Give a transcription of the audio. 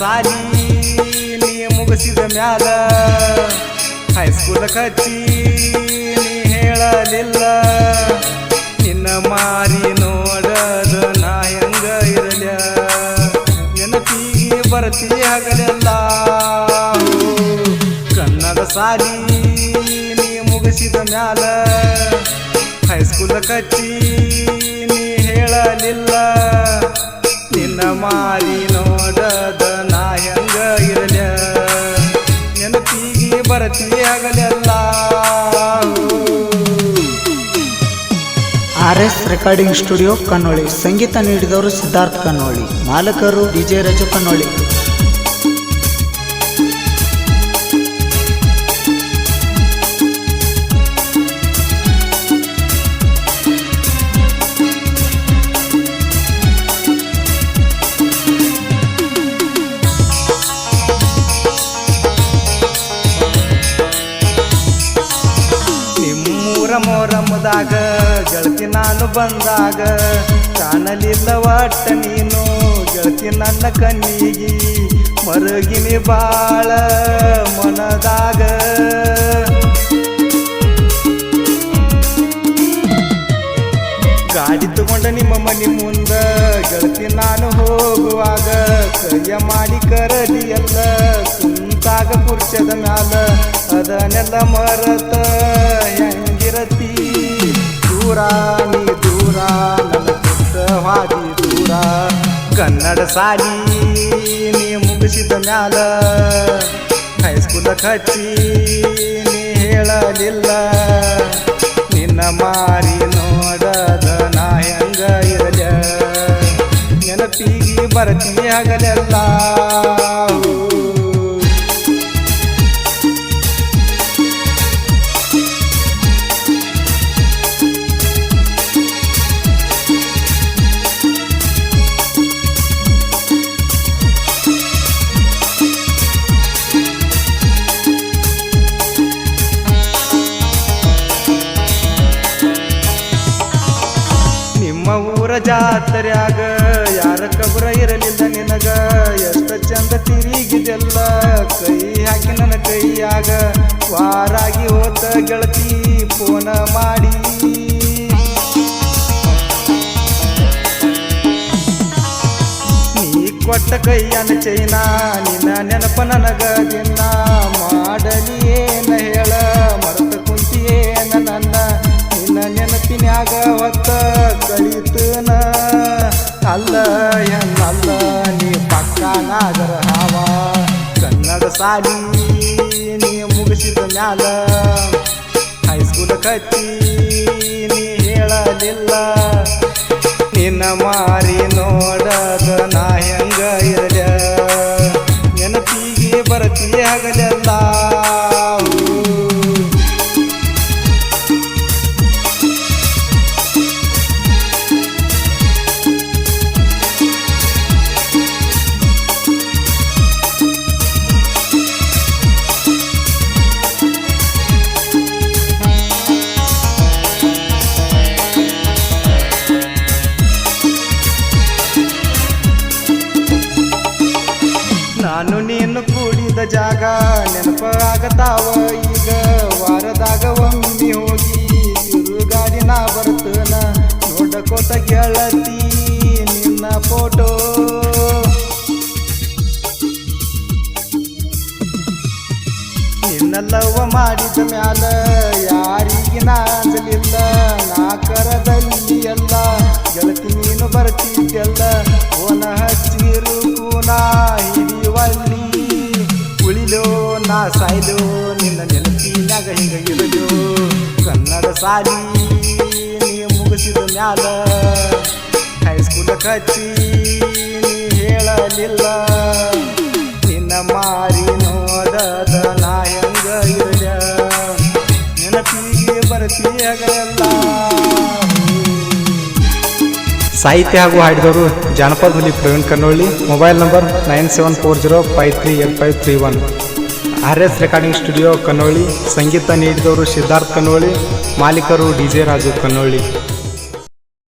ಸಾಲಿ ನೀ ಮುಗಿಸಿದ ಮ್ಯಾಲ ಹೈಸ್ಕೂಲ್ ಕಚ್ಚಿ ನೀ ಹೇಳಲಿಲ್ಲ. ನಿನ್ನ ಮಾರಿ ನೋಡದ ನಾ ಹೆಂಗ ಇರಲ್ಯ ನೆನಪಿಗೆ ಬರ್ತಿ ಹಗಲೆಲ್ಲ. ಕನ್ನಡ ಸಾರಿ ನೀ ಮುಗಿಸಿದ ಮ್ಯಾಲ ಹೈಸ್ಕೂಲ್ ಕಚ್ಚಿ ನೀ ಹೇಳಲಿಲ್ಲ. ನಿನ್ನ ಮಾರಿ ನೋಡದ ಬರ್ತಿ R S recording studio Kannoli. ಸಂಗೀತ ನೀಡಿದವರು ಸಿದ್ಧಾರ್ಥ್ ಕನ್ನೋಳಿ. ಮಾಲಕರು ಡಿಜೆ ರಜು ಕನ್ನೋಳಿ. ಮೊರಮದಾಗ ಗೆಳತಿ ನಾನು ಬಂದಾಗ ಕಾಣಲಿಲ್ಲ ಒಟ್ಟ ನೀನು, ಗೆಳತಿ ನನ್ನ ಕಣ್ಣಿಗೆ ಮರುಗಿನಿ ಬಾಳ ಮನದಾಗ. ಗಾಡಿ ತಗೊಂಡ ನಿಮ್ಮ ಮನೆ ಮುಂದ, ಗೆಳತಿ ನಾನು ಹೋಗುವಾಗ, ಕೈಯ ಮಾಡಿ ಕರಲಿ ಎಲ್ಲ ಕುಂತಾಗ ಪುರುಷದ ಮ್ಯಾಲ, ಅದನ್ನೆಲ್ಲ ಮರತ ಹೆಂಗಿರತಿ ದೂರ ನೀ ದೂರ ನನ್ನ ಪುಟ್ಟವಾಗಿ ದೂರ. ಕನ್ನಡ ಸಾಲಿ ನೀ ಮುಗಿಸಿದ ಮ್ಯಾಲ. ಹೈಸ್ಕೂಲ ಕಚ್ಚಿ ನೀ ಹೇಳಲಿಲ್ಲ. ನಿನ್ನ ಮಾರಿ ನೋಡದ ನಾ ಹೆಂಗ ಇರಲ? ನೆನಪಿಗೆ ಬರತಿ ಹಗಲೆಲ್ಲ ಊರ ಜಾತ್ರ್ಯಾಗ, ಯಾರ ಕಬ್ರ ಇರಲಿಲ್ಲ ನಿನಗ? ಎಷ್ಟ ಚಂದ ತಿರುಗಿದೆಲ್ಲ, ಕೈ ಹಾಕಿ ನನ್ನ ಕೈಯಾಗ. ವಾರಾಗಿ ಹೋತ ಗೆಳತಿ, ಫೋನ ಮಾಡಿ. ನೀ ಕೊಟ್ಟ ಕೈಯನ ಚೈನಾ, ನಿನ್ನ ನೆನಪ ನನಗ ದಿನ. ಮಾಡಲಿ ಹೊತ್ತ ಕಳಿತನ ಅಲ್ಲ ಎನ್ನಲ್ಲ ನೀ ಪಕ್ಕ ನಾಗರ ಹಾವ. ಕನ್ನಡ ಸಾಲಿ ನೀ ಮುಗಿಸಿದ ಮ್ಯಾಲ. ಹೈಸ್ಕೂಲ್ ಕಚ್ಚಿ ನೀ ಹೇಳಲಿಲ್ಲ. ನಿನ್ನ ಮಾರಿ ನೋಡದ ಜಾಗ ನೆನಪ ಆಗತಾವ ಈಗ ವಾರದಾಗ ಒಮ್ಮೆ ಹೋಗಿ ತಿರುಗಾಡಿ ನಾ ಬರ್ತನ ನೋಡಕೋತ ಗೆಳತಿ ನಿನ್ನ ಫೋಟೋ ನಿನ್ನಲ್ಲವ ಮಾಡಿದ ಮ್ಯಾಲ ಯಾರಿಗಿನ ಆಗಲಿಲ್ಲ ಅಂಜಲಿಲ್ಲ. ನಾ ಕರದಲ್ಲಿ ಸಾಯ್ಲೋ ನಿನ್ನ ನೆನಪಿನಾಗ ಹಿಂಗ ಇಳಿದು ಕನ್ನಡ ಸಾಲಿ ನೀ ಮುಗಿಸಿದ ಮ್ಯಾಲ ಹೈಸ್ಕೂಲ್ ಕಚ್ಚಿ ನೀ ಹೇಳಲಿಲ್ಲ. ನಿನ್ನ ಮಾರಿ ನೋಡದ ನಾ ಹೆಂಗ ಇರಲ ನೆನಪಿಗೆ ಬರ್ತೀಯಾಗಲ್ಲ ಸಾಹಿತ್ಯ ಹಾಗೂ ಹಾಡಿದವರು ಜಾನಪದ ಹುಲಿ Praveen Kannoli, mobile number nine seven four zero five three eight five three one. R S recording studio Kannoli ಸಂಗೀತ ನೀಡಿದವರು ಸಿದ್ಧಾರ್ಥ್ ಕನ್ನೋಳಿ ಮಾಲೀಕರು ಡಿ ಜೆ ರಾಜು ಕನ್ನೋಳಿ.